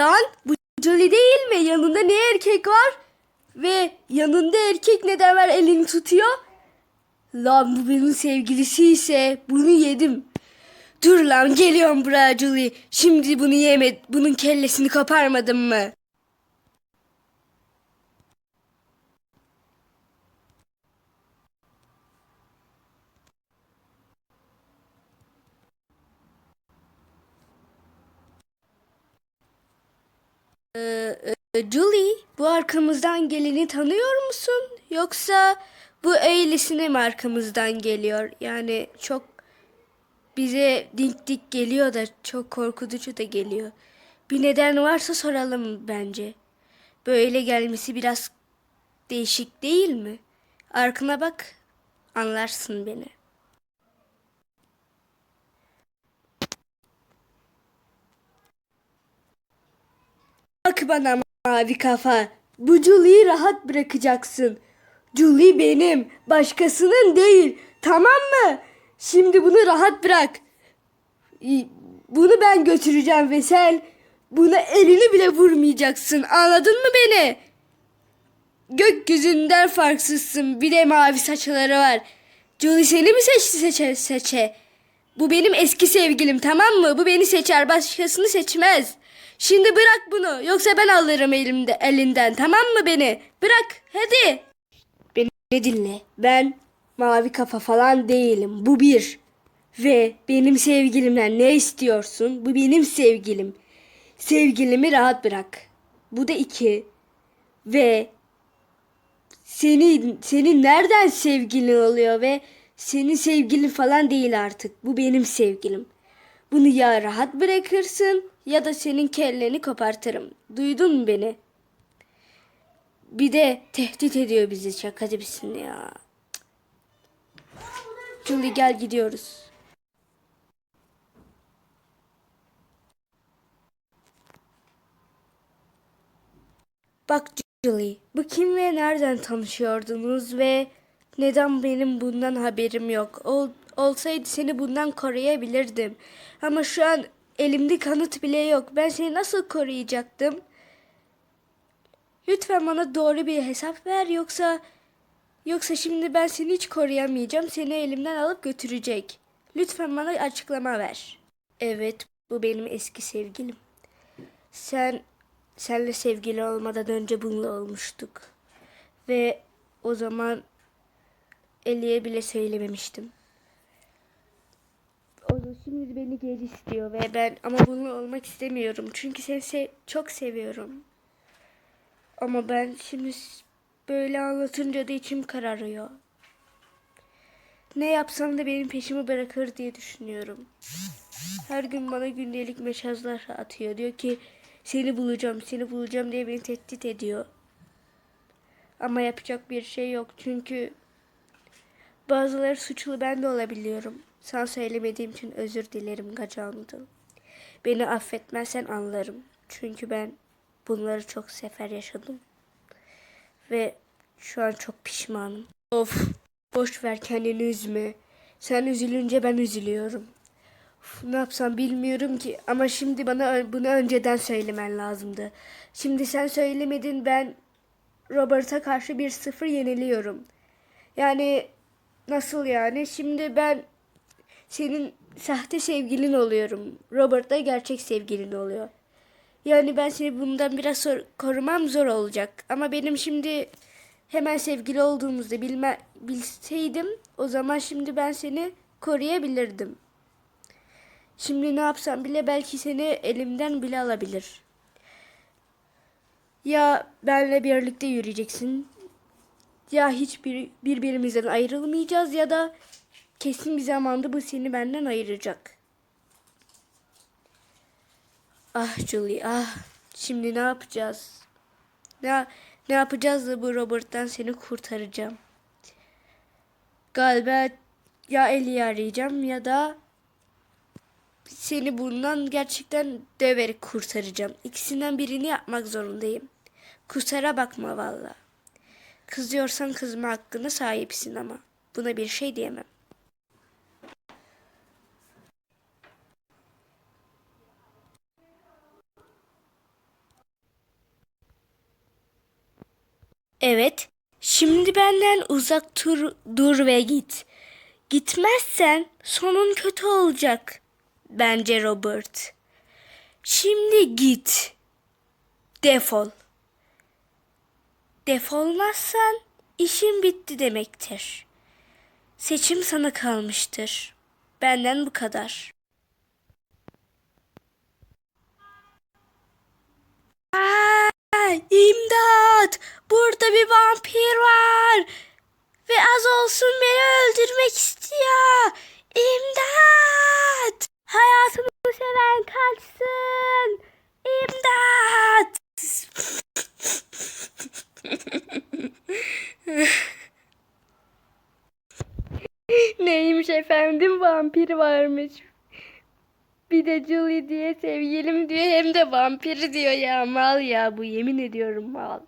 Lan bu Jolly değil mi? Yanında ne erkek var? Ve yanında erkek neden var elini tutuyor? Lan bu benim sevgilisi ise bunu yedim. Dur lan geliyorum buraya Julie. Şimdi bunu yeme, bunun kellesini koparmadın mı? Julie, bu arkamızdan geleni tanıyor musun? Yoksa bu öylesine mi arkamızdan geliyor? Yani çok bize dik dik geliyor da çok korkutucu da geliyor. Bir neden varsa soralım bence. Böyle gelmesi biraz değişik değil mi? Arkana bak, anlarsın beni. Bak bana mavi kafa. Bu Julie'yi rahat bırakacaksın. Julie benim, başkasının değil. Tamam mı? Şimdi bunu rahat bırak. Bunu ben götüreceğim ve sen buna elini bile vurmayacaksın. Anladın mı beni? Gökyüzünden farksızsın. Bir de mavi saçları var. Julie seni mi seçti seçe seçe? Bu benim eski sevgilim tamam mı? Bu beni seçer başkasını seçmez. Şimdi bırak bunu yoksa ben alırım elimde elinden tamam mı beni? Bırak hadi. Beni dinle. Ben mavi kafa falan değilim. Bu bir. Ve benim sevgilimden ne istiyorsun? Bu benim sevgilim. Sevgilimi rahat bırak. Bu da iki. Ve senin senin nereden sevgilin oluyor ve senin sevgilin falan değil artık. Bu benim sevgilim. Bunu ya rahat bırakırsın ya da senin kelleni kopartırım. Duydun mu beni? Bir de tehdit ediyor bizi şaka gibisin ya. Julie gel gidiyoruz. Bak Julie, bu kim ve nereden tanışıyordunuz ve neden benim bundan haberim yok? Ol, olsaydı seni bundan koruyabilirdim. Ama şu an elimde kanıt bile yok. Ben seni nasıl koruyacaktım? Lütfen bana doğru bir hesap ver yoksa yoksa şimdi ben seni hiç koruyamayacağım. Seni elimden alıp götürecek. Lütfen bana açıklama ver. Evet, bu benim eski sevgilim. Sen senle sevgili olmadan önce bununla olmuştuk. Ve o zaman Eli'ye bile söylememiştim. O da şimdi beni geri istiyor ve ben ama bununla olmak istemiyorum. Çünkü seni se- çok seviyorum. Ama ben şimdi böyle anlatınca da içim kararıyor. Ne yapsam da benim peşimi bırakır diye düşünüyorum. Her gün bana gündelik mesajlar atıyor. Diyor ki seni bulacağım, seni bulacağım diye beni tehdit ediyor. Ama yapacak bir şey yok. Çünkü bazıları suçlu ben de olabiliyorum. Sana söylemediğim için özür dilerim Gacandı. Beni affetmezsen anlarım. Çünkü ben bunları çok sefer yaşadım. Ve şu an çok pişmanım. Of, boş ver kendini üzme. Sen üzülünce ben üzülüyorum. Uf, ne yapsam bilmiyorum ki ama şimdi bana bunu önceden söylemen lazımdı. Şimdi sen söylemedin ben Robert'a karşı bir sıfır yeniliyorum. Yani nasıl yani? Şimdi ben senin sahte sevgilin oluyorum. Robert da gerçek sevgilin oluyor. Yani ben seni bundan biraz sor- korumam zor olacak. Ama benim şimdi hemen sevgili olduğumuzda bilme bilseydim o zaman şimdi ben seni koruyabilirdim. Şimdi ne yapsam bile belki seni elimden bile alabilir. Ya benle birlikte yürüyeceksin ya hiçbir birbirimizden ayrılmayacağız ya da kesin bir zamanda bu seni benden ayıracak. Ah Julie ah şimdi ne yapacağız? Ne ne yapacağız da bu Robert'tan seni kurtaracağım. Galiba ya Ellie'yi arayacağım ya da seni bundan gerçekten döverek kurtaracağım. İkisinden birini yapmak zorundayım. Kusura bakma valla. Kızıyorsan kızma hakkına sahipsin ama. Buna bir şey diyemem. Evet. Şimdi benden uzak dur, dur ve git. Gitmezsen sonun kötü olacak. Bence Robert. Şimdi git. Defol. Defolmazsan işin bitti demektir. Seçim sana kalmıştır. Benden bu kadar. Aa, imdat! Burada bir vampir var. Ve az olsun beni öldürmek istiyor. İmdat! Hayatını seven kaçsın. İmdat! Neymiş efendim vampir varmış. Bir de Julie diye sevgilim diyor hem de vampiri diyor ya mal ya bu yemin ediyorum mal.